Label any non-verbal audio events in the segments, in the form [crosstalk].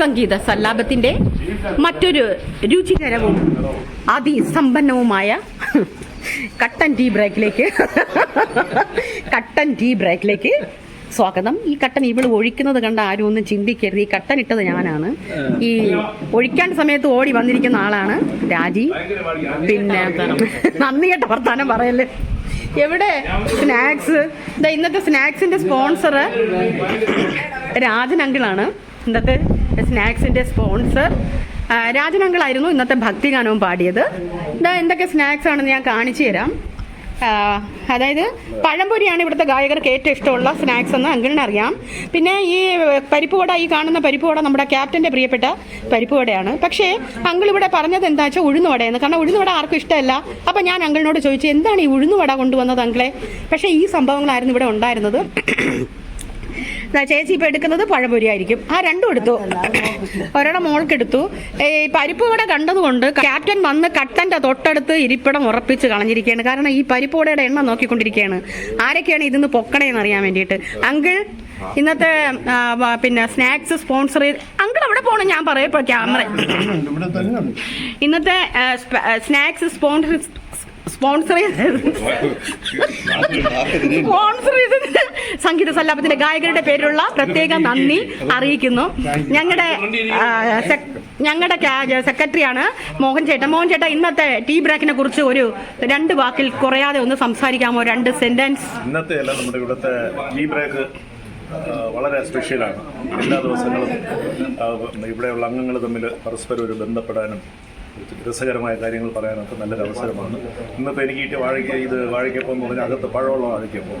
സംഗീത സല്ലാപത്തിന്റെ മറ്റൊരു രുചികരവും അതിസമ്പന്നവുമായ കട്ടൻ ടീ ബ്രേക്കിലേക്ക് കട്ടൻ ടീ ബ്രേക്കിലേക്ക് സ്വാഗതം. ഈ കട്ടൻ ഇവൾ ഒഴിക്കുന്നത് കണ്ട ആരും ഒന്നും ചിന്തിക്കരുത്. ഈ കട്ടൻ ഇട്ടത് ഞാനാണ്. ഈ ഒഴിക്കാൻ സമയത്ത് ഓടി വന്നിരിക്കുന്ന ആളാണ് രാജി. പിന്നെ നന്ദി കേട്ട വർത്താനം പറയല്ലേ എവിടെ സ്നാക്സ്? ഇന്നത്തെ സ്നാക്സിന്റെ സ്പോൺസർ രാജൻ അങ്കിളാണ്. ഇന്നത്തെ സ്നാക്സിന്റെ സ്പോൺസർ. രാജമംഗളായിരുന്നു ഇന്നത്തെ ഭക്തിഗാനവും പാടിയത്. ഇതാ എന്തൊക്കെ സ്നാക്സ് ആണെന്ന് ഞാൻ കാണിച്ചു തരാം. അതായത് പഴംപൊരിയാണ് ഇവിടുത്തെ ഗായകർക്ക് ഏറ്റവും ഇഷ്ടമുള്ള സ്നാക്സ് എന്ന് അങ്കിളിന് അറിയാം. പിന്നെ ഈ പരിപ്പ് വട ഈ കാണുന്ന പരിപ്പ് വട നമ്മുടെ ക്യാപ്റ്റന്റെ പ്രിയപ്പെട്ട പരിപ്പ് വടയാണ് പക്ഷേ അങ്കിൾ ഇവിടെ പറഞ്ഞത് എന്താ വെച്ചാൽ ഉഴുന്നുവടയെന്ന്. കാരണം ഉഴുന്നുവട ആർക്കും ഇഷ്ടമല്ല. അപ്പം ഞാൻ അങ്കിളിനോട് ചോദിച്ചു എന്താണ് ഈ ഉഴുന്നുവട കൊണ്ടുവന്നത് അങ്കിളെ? പക്ഷേ ഈ സംഭവങ്ങളായിരുന്നു ഇവിടെ ഉണ്ടായിരുന്നത്. ചേച്ചി ഇപ്പൊ എടുക്കുന്നത് പഴംപൊരി ആയിരിക്കും ആ രണ്ടും എടുത്തു. ഒരെണ്ണം മോൾക്ക് എടുത്തു ഈ പരിപ്പ് ഇവിടെ കണ്ടതുകൊണ്ട് ക്യാപ്റ്റൻ വന്ന് കട്ടന്റെ തൊട്ടടുത്ത് ഇരിപ്പിടം ഉറപ്പിച്ച് കളഞ്ഞിരിക്കുകയാണ്. കാരണം ഈ പരിപ്പ് എണ്ണ നോക്കിക്കൊണ്ടിരിക്കുകയാണ്. ആരൊക്കെയാണ് ഇതിന്ന് പൊക്കണേന്ന് അറിയാൻ വേണ്ടിയിട്ട്? അങ്കിൾ ഇന്നത്തെ പിന്നെ സ്നാക്സ് സ്പോൺസർ അങ്കിൾ അവിടെ പോകണം ഞാൻ പറയപ്പോ ക്യാമറ. ഇന്നത്തെ സ്നാക്സ് സ്പോൺസർ സ്പോൺസർ ചെയ്ത് [laughs] സ്പോൺസർ സംഗീത സല്ലാപത്തിന്റെ ഗായകരുടെ പേരിലുള്ള പ്രത്യേക നന്ദി അറിയിക്കുന്നു. ഞങ്ങളുടെ ഞങ്ങളുടെ സെക്രട്ടറിയാണ് മോഹൻ ചേട്ടൻ. മോഹൻ ചേട്ടൻ ഇന്നത്തെ ടീ ബ്രേക്കിനെ കുറിച്ച് ഒരു രണ്ട് വാക്കിൽ കുറയാതെ ഒന്ന് സംസാരിക്കാമോ? രണ്ട് സെന്റൻസ്. ഇന്നത്തെ അല്ല നമ്മുടെ ഇവിടുത്തെ ടീ ബ്രേക്ക് വളരെ സ്പെഷ്യലാണ്. എല്ലാ ദിവസങ്ങളും ഇവിടെയുള്ള അംഗങ്ങൾ തമ്മിൽ പരസ്പരം ഒരു ബന്ധപ്പെടാനും രസകരമായ കാര്യങ്ങൾ പറയാനൊക്കെ നല്ലൊരു അവസരമാണ്. ഇന്നത്തെ എനിക്ക് വാഴയ്ക്ക ഇത് വാഴയ്ക്കപ്പം എന്ന് പറഞ്ഞാൽ അകത്ത് പഴമുള്ള വാഴയ്ക്കപ്പം.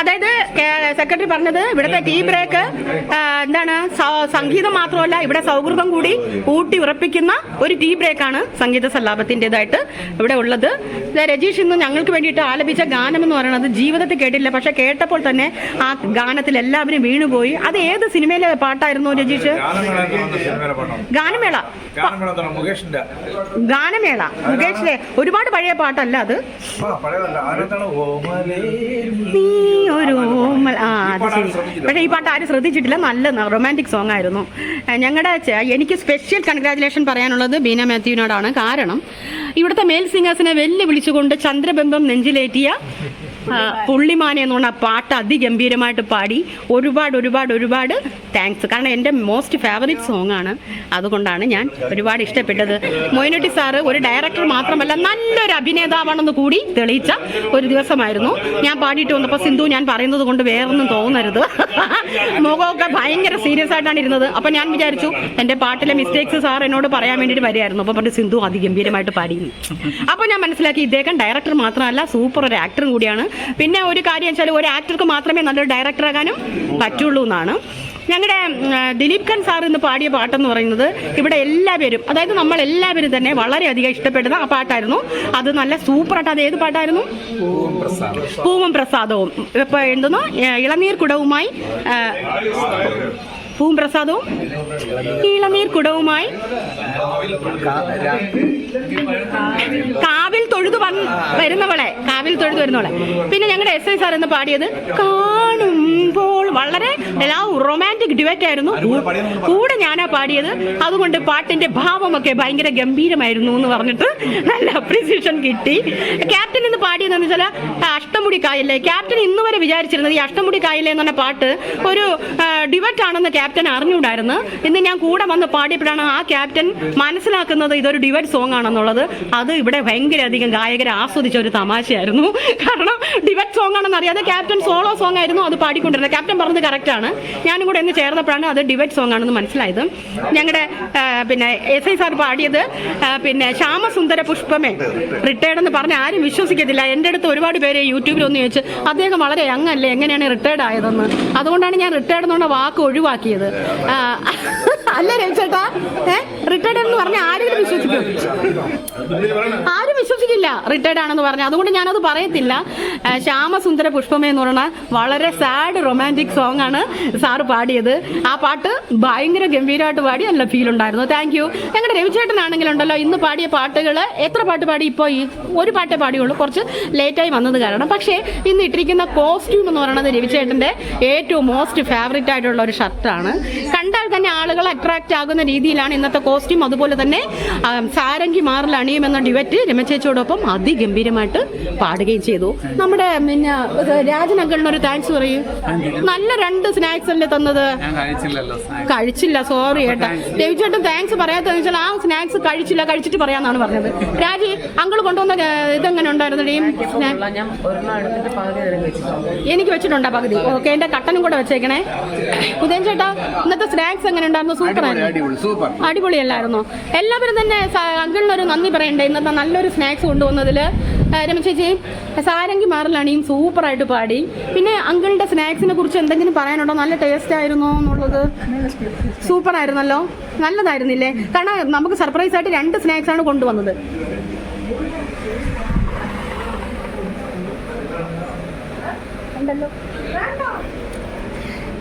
അതായത് സെക്രട്ടറി പറഞ്ഞത് ഇവിടുത്തെ ടീ ബ്രേക്ക് എന്താണ് സംഗീതം മാത്രമല്ല ഇവിടെ സൗഹൃദം കൂടി ഊട്ടി ഉറപ്പിക്കുന്ന ഒരു ടീ ബ്രേക്കാണ് സംഗീത സല്ലാപത്തിന്റെതായിട്ട് ഇവിടെ ഉള്ളത്. രജീഷ് ഇന്ന് ഞങ്ങൾക്ക് വേണ്ടിയിട്ട് ആലപിച്ച ഗാനം എന്ന് പറയുന്നത് ജീവിതത്തിൽ കേട്ടില്ല. പക്ഷെ കേട്ടപ്പോൾ തന്നെ ആ ഗാനത്തിൽ എല്ലാവരും വീണുപോയി. അത് ഏത് സിനിമയിലെ പാട്ടായിരുന്നു രജീഷ്? ഗാനമേള. ഗാനമേള. മുകേഷിന്റെ. ഒരുപാട് പഴയ പാട്ടല്ല അത്. നീ ഒരു ഓമൽ ആ അത് ശരി. പക്ഷേ ഈ പാട്ട് ആരും ശ്രദ്ധിച്ചിട്ടില്ല. നല്ല റൊമാന്റിക് സോങ് ആയിരുന്നു. ഞങ്ങളുടെ എനിക്ക് സ്പെഷ്യൽ കൺഗ്രാജുലേഷൻ പറയാനുള്ളത് ബീന മാത്യുവിനോടാണ്. കാരണം ഇവിടുത്തെ മെയിൽ സിംഗേഴ്സിനെ വെല്ലുവിളിച്ചുകൊണ്ട് ചന്ദ്രബിംബം നെഞ്ചിലേറ്റിയ പുള്ളിമാനെ എന്ന് പറഞ്ഞ പാട്ട് അതിഗംഭീരമായിട്ട് പാടി. ഒരുപാട് ഒരുപാട് ഒരുപാട് താങ്ക്സ് കാരണം എന്റെ മോസ്റ്റ് ഫേവറേറ്റ് സോങ് ആണ്. അതുകൊണ്ടാണ് ഞാൻ ഒരുപാട് ഇഷ്ടപ്പെട്ടത്. മൊയിനുട്ടി സാറ് ഒരു ഡയറക്ടർ മാത്രമല്ല നല്ലൊരു അഭിനേതാവാണെന്ന് കൂടി തെളിയിച്ച ഒരു ദിവസമായിരുന്നു. ഞാൻ പാടിയിട്ട് വന്നപ്പോൾ സിന്ധു ഞാൻ പറയുന്നത് കൊണ്ട് വേറൊന്നും തോന്നരുത്. [laughs] മുഖമൊക്കെ ഭയങ്കര സീരിയസ് ആയിട്ടാണ് ഇരുന്നത്. അപ്പം ഞാൻ വിചാരിച്ചു എന്റെ പാട്ടിലെ മിസ്റ്റേക്സ് സാർ എന്നോട് പറയാൻ വേണ്ടിയിട്ട് വരികയായിരുന്നു. അപ്പോൾ പറഞ്ഞു സിന്ധു അതിഗംഭീരമായിട്ട് പാടി അപ്പോൾ ഞാൻ മനസ്സിലാക്കി ഇദ്ദേഹം ഡയറക്ടർ മാത്രമല്ല സൂപ്പർ ഒരു ആക്ടറും കൂടിയാണ്. പിന്നെ ഒരു കാര്യം വെച്ചാൽ ഒരു ആക്ടർക്ക് മാത്രമേ നല്ലൊരു ഡയറക്ടർ ആകാനും പറ്റുള്ളൂ എന്നാണ്. ഞങ്ങളുടെ ദിലീപ് ഖാൻ സാർ ഇന്ന് പാടിയ പാട്ടെന്ന് പറയുന്നത് ഇവിടെ എല്ലാവരും അതായത് നമ്മൾ എല്ലാവരും തന്നെ വളരെയധികം ഇഷ്ടപ്പെടുന്ന ആ പാട്ടായിരുന്നു. അത് നല്ല സൂപ്പറായിട്ട് അത് ഏത് പാട്ടായിരുന്നു? പൂവും പ്രസാദവും ഇപ്പൊ എന്തെന്നോ ഇളനീർ കുടവുമായി ആ, പൂവും പ്രസാദവും ഇളനീർ കുടവുമായി കാവിൽ തൊഴുതു വന്ന് വരുന്നവളെ കാവിൽ തൊഴുതു വരുന്നവളെ. പിന്നെ ഞങ്ങളുടെ എസ് ഐ സാർ എന്ന് പാടിയത് കാണുമ്പോൾ വളരെ ലവ് റൊമാന്റിക് ഡിവറ്റ് ആയിരുന്നു. കൂടെ ഞാനാ പാടിയത്. അതുകൊണ്ട് പാട്ടിന്റെ ഭാവമൊക്കെ ഭയങ്കര ഗംഭീരമായിരുന്നു എന്ന് പറഞ്ഞിട്ട് നല്ല അപ്രീസിയേഷൻ കിട്ടി. ക്യാപ്റ്റൻ ഇന്ന് പാടിയതെന്ന് വെച്ചാൽ അഷ്ടമുടി കായല്ലേ ക്യാപ്റ്റൻ ഇന്ന് വരെ വിചാരിച്ചിരുന്നത് ഈ അഷ്ടമുടി കായല്ലേ എന്ന് പറഞ്ഞ പാട്ട് ഒരു ഡിവറ്റ് ആണെന്ന് ക്യാപ്റ്റൻ അറിഞ്ഞുകൂടായിരുന്നു. ഇന്ന് ഞാൻ കൂടെ വന്ന് പാടിയപ്പോഴാണ് ആ ക്യാപ്റ്റൻ മനസ്സിലാക്കുന്നത് ഇതൊരു ഡിവറ്റ് സോങ് ആണെന്നുള്ളത്. അത് ഇവിടെ ഭയങ്കര അധികം ഗായകരെ ആസ്വദിച്ച ഒരു തമാശയായിരുന്നു. കാരണം ഡിവറ്റ് സോങ് ആണെന്ന് അറിയാതെ ക്യാപ്റ്റൻ സോളോ സോങ് ആയിരുന്നു അത് പാടിക്കൊണ്ടിരുന്നത്. ക്യാപ്റ്റൻ പറഞ്ഞത് കറക്റ്റാണ് ഞാനും കൂടെ ഒന്ന് ചേർന്നപ്പോഴാണ് അത് ഡിവൈറ്റ് സോങ് ആണെന്ന് മനസ്സിലായത്. ഞങ്ങളുടെ പിന്നെ എസ് ഐ സാർ പാടിയത് പിന്നെ ശ്യാമസുന്ദര പുഷ്പമേ. റിട്ടയർഡ് എന്ന് പറഞ്ഞ ആരും വിശ്വസിക്കത്തില്ല. എന്റെ അടുത്ത് ഒരുപാട് പേര് യൂട്യൂബിൽ ഒന്ന് ചോദിച്ചു അദ്ദേഹം വളരെ യങ് അല്ലേ? എങ്ങനെയാണ് റിട്ടയർഡ് ആയതെന്ന്? അതുകൊണ്ടാണ് ഞാൻ റിട്ടയർഡ് എന്നുള്ള വാക്ക് ഒഴിവാക്കിയത്. അല്ല രവിചേട്ടാ ഏ? റിട്ടയർഡ് എന്ന് പറഞ്ഞ ആരെങ്കിലും വിശ്വസിക്കും? ആരും വിശ്വസിക്കില്ല റിട്ടയർഡ് ആണെന്ന് പറഞ്ഞു അതുകൊണ്ട് ഞാനത് പറയത്തില്ല. ശ്യാമസുന്ദര പുഷ്പമേ എന്ന് പറഞ്ഞ വളരെ സാഡ് റൊമാന്റിക് സോങ് ആണ് സാറ് പാടിയത്. ആ പാട്ട് ഭയങ്കര ഗംഭീരമായിട്ട് പാടി നല്ല ഫീൽ ഉണ്ടായിരുന്നു. താങ്ക് യു ഞങ്ങളുടെ രവിചേട്ടനാണെങ്കിലുണ്ടല്ലോ ഇന്ന് പാടിയ പാട്ടുകൾ എത്ര പാട്ട് പാടി? ഇപ്പോൾ ഈ ഒരു പാട്ടേ പാടിയുള്ളൂ. കുറച്ച് ലേറ്റായി വന്നത് കാരണം. പക്ഷേ ഇന്ന് ഇട്ടിരിക്കുന്ന കോസ്റ്റ്യൂം എന്ന് പറയുന്നത് രവിചേട്ടന്റെ ഏറ്റവും മോസ്റ്റ് ഫേവറേറ്റ് ആയിട്ടുള്ള ഒരു ഷർട്ടാണ് കണ്ടാൽ തന്നെ ആളുകൾ അട്രാക്റ്റ് ആകുന്ന രീതിയിലാണ് ഇന്നത്തെ കോസ്റ്റ്യൂം അതുപോലെ തന്നെ സാരംഗി മാറിൽ അണിയുമെന്ന ഡിവറ്റ് രമചേച്ചിയോടൊപ്പം അതിഗംഭീരമായിട്ട് പാടുകയും ചെയ്തു. നമ്മുടെ പിന്നെ ഇത് താങ്ക്സ് പറയൂ. നല്ല രണ്ട് സ്നാക്സ് അല്ലേ തന്നത്? ഞാൻ കഴിച്ചില്ലല്ലോ കഴിച്ചില്ല സോറി ഏട്ടാ. രവിചേട്ടൻ താങ്ക്സ് പറയാത്തതെന്ന് വെച്ചാൽ ആ സ്നാക്സ് കഴിച്ചില്ല കഴിച്ചിട്ട് പറയാന്നാണ് പറഞ്ഞത്. രാജി അങ്കിൾ കൊണ്ടുവന്ന ഇതെങ്ങനെ ഉണ്ടായിരുന്നു എനിക്ക് വെച്ചിട്ടുണ്ടാ പകുതി? ഓക്കെ എന്റെ കട്ടനും കൂടെ വെച്ചേക്കണേ. ഉദയൻ ചേട്ടാ ഇന്നത്തെ സ്നാക്സ് എങ്ങനെ ഉണ്ടായിരുന്നു? സൂപ്പർ ആയിരുന്നു. അടിപൊളിയല്ലായിരുന്നോ? എല്ലാവരും തന്നെ അങ്കിളിനൊരു നന്ദി പറയണ്ടേ? ഇന്നത്തെ നല്ലൊരു സ്നാക്സ് കൊണ്ടുവന്നതിൽ രമ ചേച്ചി സാരംഗി മാറലാണിയും സൂപ്പറായിട്ട് പാടി. പിന്നെ അങ്കിളിന്റെ സ്നാക്സിനെ കുറിച്ച് എന്തെങ്കിലും പറയാനുണ്ടോ? നല്ല ടേസ്റ്റ് ആയിരുന്നോ എന്നുള്ളത്? സൂപ്പർ ആയിരുന്നല്ലോ നല്ലതായിരുന്നില്ലേ? കാരണം നമുക്ക് സർപ്രൈസ് ആയിട്ട് രണ്ട് സ്നാക്സ് ആണ് കൊണ്ടുവന്നത്.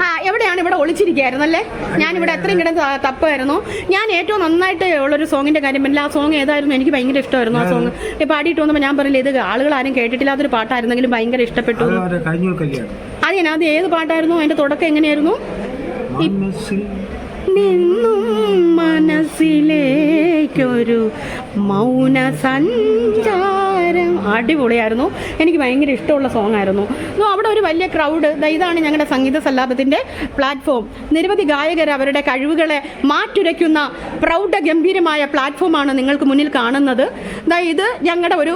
ആ എവിടെയാണ് ഇവിടെ ഒളിച്ചിരിക്കുകയായിരുന്നല്ലേ? ഞാനിവിടെ എത്രയും കിടന്ന് തപ്പായിരുന്നു ഞാൻ ഏറ്റവും നന്നായിട്ട് ഉള്ളൊരു സോങ്ങിന്റെ കാര്യം പറഞ്ഞില്ല. ആ സോങ് ഏതായിരുന്നു? എനിക്ക് ഭയങ്കര ഇഷ്ടമായിരുന്നു ആ സോങ് പാടിയിട്ട് വന്നപ്പോൾ ഞാൻ പറഞ്ഞില്ല ഇത് ആളുകൾ ആരും കേട്ടിട്ടില്ലാത്തൊരു പാട്ടായിരുന്നെങ്കിലും ഭയങ്കര ഇഷ്ടപ്പെട്ടു. അത് ഞാൻ അത് ഏത് പാട്ടായിരുന്നു? അതിന്റെ തുടക്കം എങ്ങനെയായിരുന്നു? നിന്നും മനസ്സിലേക്കൊരു മൗന സഞ്ചാരം അടിപൊളിയായിരുന്നു. എനിക്ക് ഭയങ്കര ഇഷ്ടമുള്ള സോങ് ആയിരുന്നു. അവിടെ ഒരു വലിയ ക്രൗഡ് ഇതാണ് ഞങ്ങളുടെ സംഗീത സല്ലാപത്തിന്റെ പ്ലാറ്റ്ഫോം നിരവധി ഗായകർ അവരുടെ കഴിവുകളെ മാറ്റുരയ്ക്കുന്ന പ്രൗഢ ഗംഭീരമായ പ്ലാറ്റ്ഫോമാണ് നിങ്ങൾക്ക് മുന്നിൽ കാണുന്നത്. ഇത് ഞങ്ങളുടെ ഒരു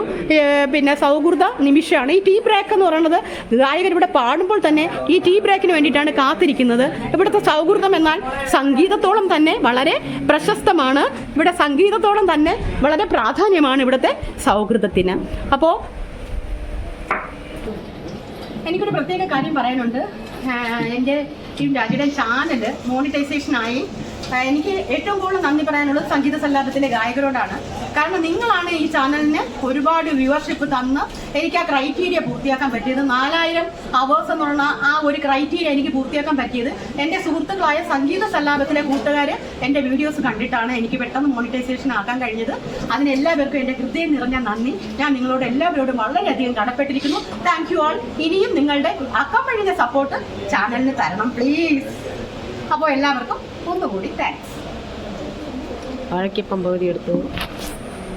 പിന്നെ സൗഹൃദ നിമിഷമാണ്. ഈ ടീ ബ്രേക്ക് എന്ന് പറയുന്നത് ഗായകർ ഇവിടെ പാടുമ്പോൾ തന്നെ ഈ ടീ ബ്രേക്കിന് വേണ്ടിയിട്ടാണ് കാത്തിരിക്കുന്നത്. ഇവിടുത്തെ സൗഹൃദം എന്നാൽ സംഗീതത്തോളം തന്നെ വളരെ പ്രശസ്തമാണ്. ഇവിടെ സംഗീതത്തോളം തന്നെ വളരെ പ്രാധാന്യമാണ് ഇവിടുത്തെ സൗഹൃദത്തിന്. അപ്പോൾ എനിക്കൊരു പ്രത്യേക കാര്യം പറയാനുണ്ട്. എന്റെ ഈ രാജയുടെ ചാനൽ മോണിറ്റൈസേഷനായി എനിക്ക് ഏറ്റവും കൂടുതൽ നന്ദി പറയാനുള്ളത് സംഗീത സല്ലാപത്തിലെ ഗായകരോടാണ്. കാരണം നിങ്ങളാണ് ഈ ചാനലിന് ഒരുപാട് വ്യൂവർഷിപ്പ് തന്ന് എനിക്ക് ആ ക്രൈറ്റീരിയ പൂർത്തിയാക്കാൻ പറ്റിയത്. നാലായിരം അവേഴ്സ് എന്നുള്ള ആ ഒരു ക്രൈറ്റീരിയ എനിക്ക് പൂർത്തിയാക്കാൻ പറ്റിയത്. എന്റെ സുഹൃത്തുക്കളായ സംഗീത സല്ലാപത്തിലെ കൂട്ടുകാർ എന്റെ വീഡിയോസ് കണ്ടിട്ടാണ് എനിക്ക് പെട്ടെന്ന് മോണിറ്റൈസേഷൻ ആക്കാൻ കഴിഞ്ഞത്. അതിന് എല്ലാവർക്കും എന്റെ ഹൃദയം നിറഞ്ഞ നന്ദി. ഞാൻ നിങ്ങളോട് എല്ലാവരോടും വളരെയധികം കടപ്പെട്ടിരിക്കുന്നു. താങ്ക് യു ആൾ ഇനിയും നിങ്ങളുടെ അക്കമ്പഴിഞ്ഞ സപ്പോർട്ട് ചാനലിന് തരണം പ്ലീസ് അപ്പോൾ എല്ലാവർക്കും ഒന്നുകൂടി താങ്ക്സ് വാഴയ്ക്കിപ്പം പകുതി എടുത്തു?